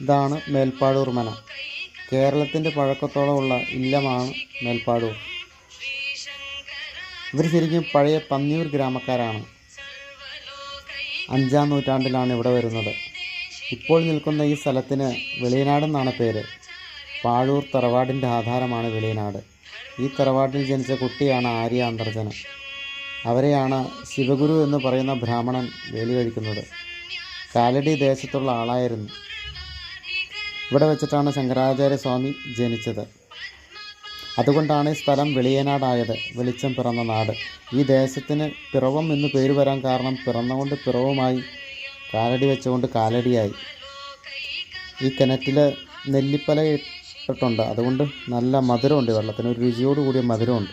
ഇതാണ് മേൽപ്പാടൂർ മന. കേരളത്തിന്റെ പഴക്കത്തോളമുള്ള ഇല്ലമാണ് മേൽപ്പാടൂർ. ഇവർ ശരിക്കും പഴയ പന്നിയൂർ ഗ്രാമക്കാരാണ്. അഞ്ചാം നൂറ്റാണ്ടിലാണ് ഇവിടെ വരുന്നത്. ഇപ്പോൾ നിൽക്കുന്ന ഈ സ്ഥലത്തിന് വെളിയനാട് എന്നാണ് പേര്. പാഴൂർ തറവാടിന്റെ ആധാരമാണ് വെളിയനാട്. ഈ തറവാട്ടിൽ ജനിച്ച കുട്ടിയാണ് ആര്യ അന്തർജന അവരെയാണ് ശിവഗുരു എന്ന് പറയുന്ന ബ്രാഹ്മണൻ വേലി കഴിക്കുന്നത്. കാലടി ദേശത്തുള്ള ആളായിരുന്നു. ഇവിടെ വെച്ചിട്ടാണ് ശങ്കരാചാര്യ സ്വാമി ജനിച്ചത്. അതുകൊണ്ടാണ് ഈ സ്ഥലം വെളിയനാടായത് വെളിച്ചം പിറന്ന നാട്. ഈ ദേശത്തിന് പിറവം എന്ന് പേര് വരാൻ കാരണം പിറന്നുകൊണ്ട് പിറവുമായി കാലടി വെച്ചുകൊണ്ട് കാലടിയായി. ഈ കിണറ്റിൽ നെല്ലിപ്പല ഇട്ടിട്ടുണ്ട്. അതുകൊണ്ട് നല്ല മധുരമുണ്ട് വെള്ളത്തിന്. ഒരു രുചിയോട് കൂടിയ മധുരമുണ്ട്